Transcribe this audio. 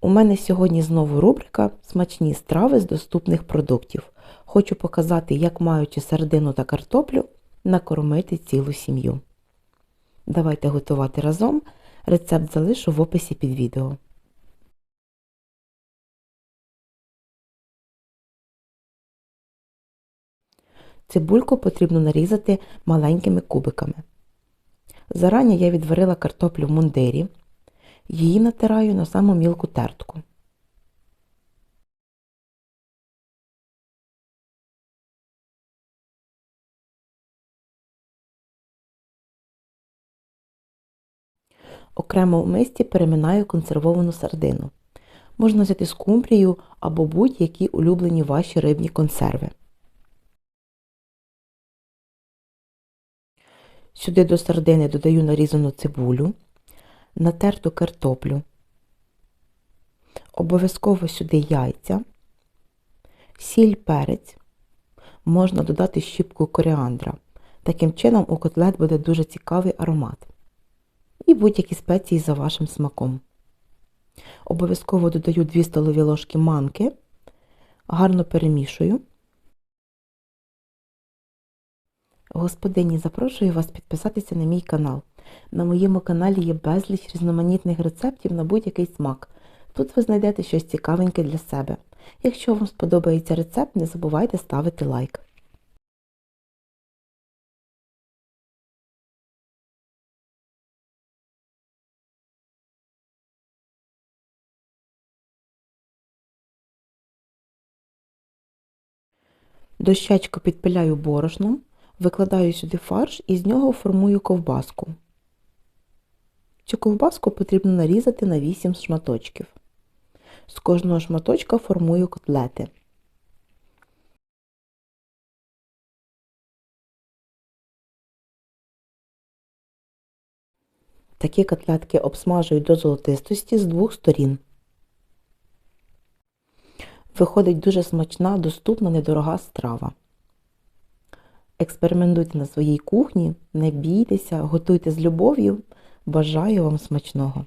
У мене сьогодні знову рубрика Смачні страви з доступних продуктів. Хочу показати, як маючи сардину та картоплю, накормити цілу сім'ю. Давайте готувати разом. Рецепт залишу в описі під відео. Цибульку потрібно нарізати маленькими кубиками. Зарані я відварила картоплю в мундирі. Її натираю на саму мілку тертку. Окремо в мисці переминаю консервовану сардину. Можна взяти скумбрію або будь-які улюблені ваші рибні консерви. Сюди до сардини додаю нарізану цибулю, натерту картоплю. Обов'язково сюди яйця, сіль перець. Можна додати щіпку коріандра. Таким чином у котлет буде дуже цікавий аромат. І будь-які спеції за вашим смаком. Обов'язково додаю 2 столові ложки манки, гарно перемішую. Господині, запрошую вас підписатися на мій канал. На моєму каналі є безліч різноманітних рецептів на будь-який смак. Тут ви знайдете щось цікавеньке для себе. Якщо вам сподобається рецепт, не забувайте ставити лайк. Дощечку підпиляю борошном, викладаю сюди фарш і з нього формую ковбаску. Цю ковбаску потрібно нарізати на 8 шматочків. З кожного шматочка формую котлети. Такі котлетки обсмажую до золотистості з двох сторін. Виходить дуже смачна, доступна, недорога страва. Експериментуйте на своїй кухні, не бійтеся, готуйте з любов'ю. Бажаю вам смачного!